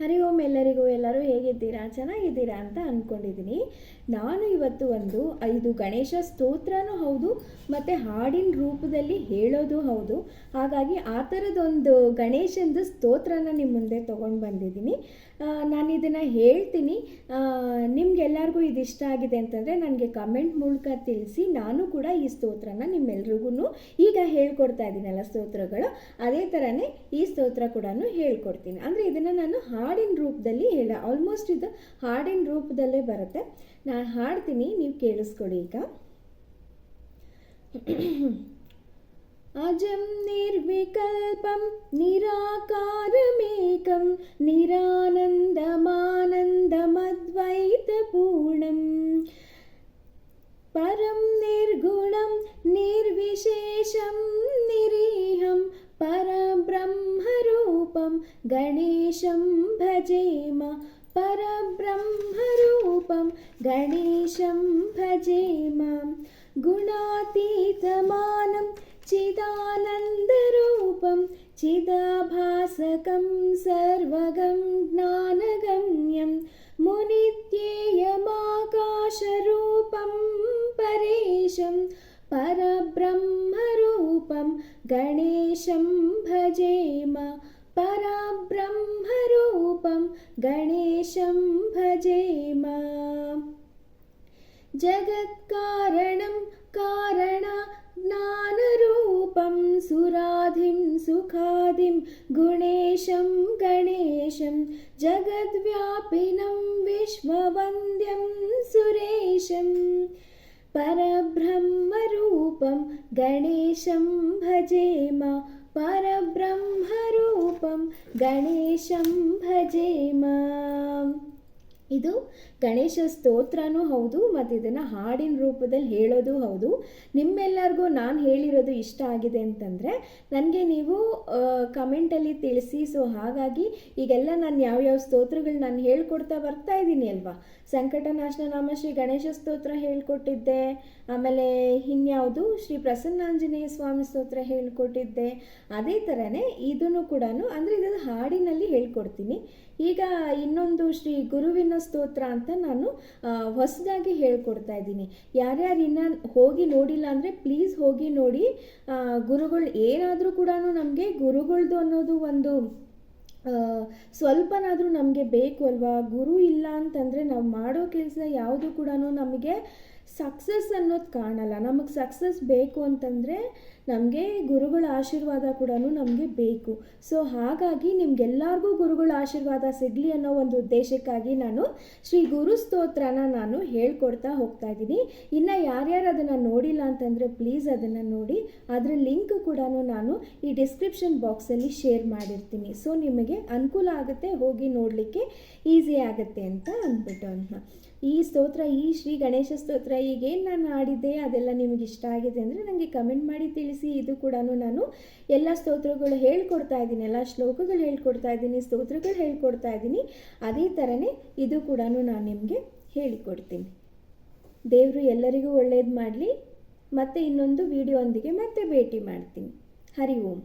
ಹರಿ ಓಂ ಎಲ್ಲರಿಗೂ ಎಲ್ಲರೂ ಹೇಗಿದ್ದೀರಾ? ಚೆನ್ನಾಗಿದ್ದೀರಾ ಅಂತ ಅಂದ್ಕೊಂಡಿದ್ದೀನಿ ನಾನು ಇವತ್ತು ಒಂದು ಇದು ಗಣೇಶ ಸ್ತೋತ್ರನೂ ಹೌದು, ಮತ್ತು ಹಾಡಿನ ರೂಪದಲ್ಲಿ ಹೇಳೋದು ಹೌದು. ಹಾಗಾಗಿ ಆ ಥರದೊಂದು ಗಣೇಶಂದು ಸ್ತೋತ್ರನ ನಿಮ್ಮ ಮುಂದೆ ತೊಗೊಂಡು ಬಂದಿದ್ದೀನಿ. ನಾನು ಇದನ್ನು ಹೇಳ್ತೀನಿ. ನಿಮ್ಗೆಲ್ಲರಿಗೂ ಇದು ಇಷ್ಟ ಆಗಿದೆ ಅಂತಂದರೆ ನನಗೆ ಕಮೆಂಟ್ ಮೂಲಕ ತಿಳಿಸಿ ನಾನು ಕೂಡ ಈ ಸ್ತೋತ್ರನ ನಿಮ್ಮೆಲ್ರಿಗೂ ಈಗ ಹೇಳ್ಕೊಡ್ತಾ ಇದ್ದೀನಲ್ಲ ಸ್ತೋತ್ರಗಳು ಅದೇ ಥರನೇ ಈ ಸ್ತೋತ್ರ ಕೂಡ ಹೇಳ್ಕೊಡ್ತೀನಿ ಅಂದರೆ ಇದನ್ನು ನಾನು ಹಾಡಿನ ರೂಪದಲ್ಲಿ ಹೇಳ ಆಲ್ಮೋಸ್ಟ್ ಇದು ಹಾಡಿನ ರೂಪದಲ್ಲೇ ಬರುತ್ತೆ ನಾನು ಹಾಡ್ತೀನಿ ನೀವು ಕೇಳಿಸ್ಕೊಡಿ ಈಗ अजं निर्विकल्पं निराकारमेकं निरानन्दमानन्दमद्वैतपूर्णं परं निर्गुणं निर्विशेषं निरीहं परब्रह्मरूपं गणेशं भजेम परब्रह्मरूपं गणेशं भजेम गुणातीतमानं चिदानन्दरूपं चिदाभासकं सर्वगं ज्ञानगम्यं मुनित्येयमाकाशरूपं परेशं परब्रह्मरूपं गणेशं भजेम परब्रह्मरूपं गणेशं भजेम जगत्कारणं कारणज्ञानरूपं सुराधिं सुखादिं गुणेशं गणेशं जगद्व्यापिनं विश्ववन्द्यं सुरेशम् परब्रह्मरूपं गणेशं भजेम परब्रह्मरूपं गणेशं भजेम ಇದು ಗಣೇಶ ಸ್ತೋತ್ರನೂ ಹೌದು ಮತ್ತು ಇದನ್ನು ಹಾಡಿನ ರೂಪದಲ್ಲಿ ಹೇಳೋದು ಹೌದು. ನಿಮ್ಮೆಲ್ಲರಿಗೂ ನಾನು ಹೇಳಿರೋದು ಇಷ್ಟ ಆಗಿದೆ ಅಂತಂದರೆ ನನಗೆ ನೀವು ಕಮೆಂಟಲ್ಲಿ ತಿಳಿಸಿ. ಸೊ ಹಾಗಾಗಿ ಈಗೆಲ್ಲ ನಾನು ಯಾವ್ಯಾವ ಸ್ತೋತ್ರಗಳು ನಾನು ಹೇಳ್ಕೊಡ್ತಾ ಬರ್ತಾ ಇದ್ದೀನಿ ಅಲ್ವಾ? ಸಂಕಟನಾಶನ ನಾಮ ಶ್ರೀ ಗಣೇಶ ಸ್ತೋತ್ರ ಹೇಳ್ಕೊಟ್ಟಿದ್ದೆ. ಆಮೇಲೆ ಇನ್ಯಾವುದು? ಶ್ರೀ ಪ್ರಸನ್ನಾಂಜನೇಯ ಸ್ವಾಮಿ ಸ್ತೋತ್ರ ಹೇಳ್ಕೊಟ್ಟಿದ್ದೆ. ಅದೇ ಥರನೇ ಇದನ್ನು ಕೂಡ ಅಂದರೆ ಇದನ್ನು ಹಾಡಿನಲ್ಲಿ ಹೇಳ್ಕೊಡ್ತೀನಿ. ಈಗ ಇನ್ನೊಂದು ಶ್ರೀ ಗುರುವಿನ ಸ್ತೋತ್ರ ಅಂತ ನಾನು ಹೊಸದಾಗಿ ಹೇಳ್ಕೊಡ್ತಾ ಇದ್ದೀನಿ. ಯಾರ್ಯಾರು ಇನ್ನ ಹೋಗಿ ನೋಡಿಲ್ಲ ಅಂದರೆ ಪ್ಲೀಸ್ ಹೋಗಿ ನೋಡಿ. ಗುರುಗಳು ಏನಾದರೂ ಕೂಡ ನಮಗೆ ಗುರುಗಳ್ದು ಅನ್ನೋದು ಒಂದು ಸ್ವಲ್ಪನಾದರೂ ನಮಗೆ ಬೇಕು ಅಲ್ವಾ? ಗುರು ಇಲ್ಲ ಅಂತಂದರೆ ನಾವು ಮಾಡೋ ಕೆಲಸ ಯಾವುದು ಕೂಡ ನಮಗೆ ಸಕ್ಸಸ್ ಅನ್ನೋದು ಕಾಣಲ್ಲ. ನಮಗೆ ಸಕ್ಸಸ್ ಬೇಕು ಅಂತಂದರೆ ನಮಗೆ ಗುರುಗಳ ಆಶೀರ್ವಾದ ಕೂಡ ನಮಗೆ ಬೇಕು. ಸೊ ಹಾಗಾಗಿ ನಿಮ್ಗೆಲ್ಲರಿಗೂ ಗುರುಗಳ ಆಶೀರ್ವಾದ ಸಿಗಲಿ ಅನ್ನೋ ಒಂದು ಉದ್ದೇಶಕ್ಕಾಗಿ ನಾನು ಶ್ರೀ ಗುರು ಸ್ತೋತ್ರನ ನಾನು ಹೇಳ್ಕೊಡ್ತಾ ಹೋಗ್ತಾ ಇದ್ದೀನಿ. ಇನ್ನು ಯಾರ್ಯಾರು ಅದನ್ನು ನೋಡಿಲ್ಲ ಅಂತಂದರೆ ಪ್ಲೀಸ್ ಅದನ್ನು ನೋಡಿ. ಅದರ ಲಿಂಕ್ ಕೂಡ ನಾನು ಈ ಡಿಸ್ಕ್ರಿಪ್ಷನ್ ಬಾಕ್ಸಲ್ಲಿ ಶೇರ್ ಮಾಡಿರ್ತೀನಿ. ಸೊ ನಿಮಗೆ ಅನುಕೂಲ ಆಗುತ್ತೆ, ಹೋಗಿ ನೋಡಲಿಕ್ಕೆ ಈಸಿ ಆಗುತ್ತೆ ಅಂತ ಅಂದ್ಬಿಟ್ಟು ಅಂತ. ಈ ಸ್ತೋತ್ರ, ಈ ಶ್ರೀ ಗಣೇಶ ಸ್ತೋತ್ರ ಈಗೇನು ನಾನು ಆಡಿದ್ದೆ ಅದೆಲ್ಲ ನಿಮಗೆ ಇಷ್ಟ ಆಗಿದೆ ಅಂದರೆ ನನಗೆ ಕಮೆಂಟ್ ಮಾಡಿ ತಿಳಿಸಿ. ಇದು ಕೂಡ ನಾನು ಎಲ್ಲ ಸ್ತೋತ್ರಗಳು ಹೇಳ್ಕೊಡ್ತಾ ಇದ್ದೀನಿ, ಎಲ್ಲ ಶ್ಲೋಕಗಳು ಹೇಳ್ಕೊಡ್ತಾ ಇದ್ದೀನಿ, ಸ್ತೋತ್ರಗಳು ಹೇಳ್ಕೊಡ್ತಾ ಇದ್ದೀನಿ. ಅದೇ ಥರನೇ ಇದು ಕೂಡ ನಾನು ನಿಮಗೆ ಹೇಳಿಕೊಡ್ತೀನಿ. ದೇವರು ಎಲ್ಲರಿಗೂ ಒಳ್ಳೇದು ಮಾಡಲಿ. ಮತ್ತೆ ಇನ್ನೊಂದು ವಿಡಿಯೋ ಒಂದಿಗೆ ಮತ್ತೆ ಭೇಟಿ ಮಾಡ್ತೀನಿ. ಹರಿ ಓಂ.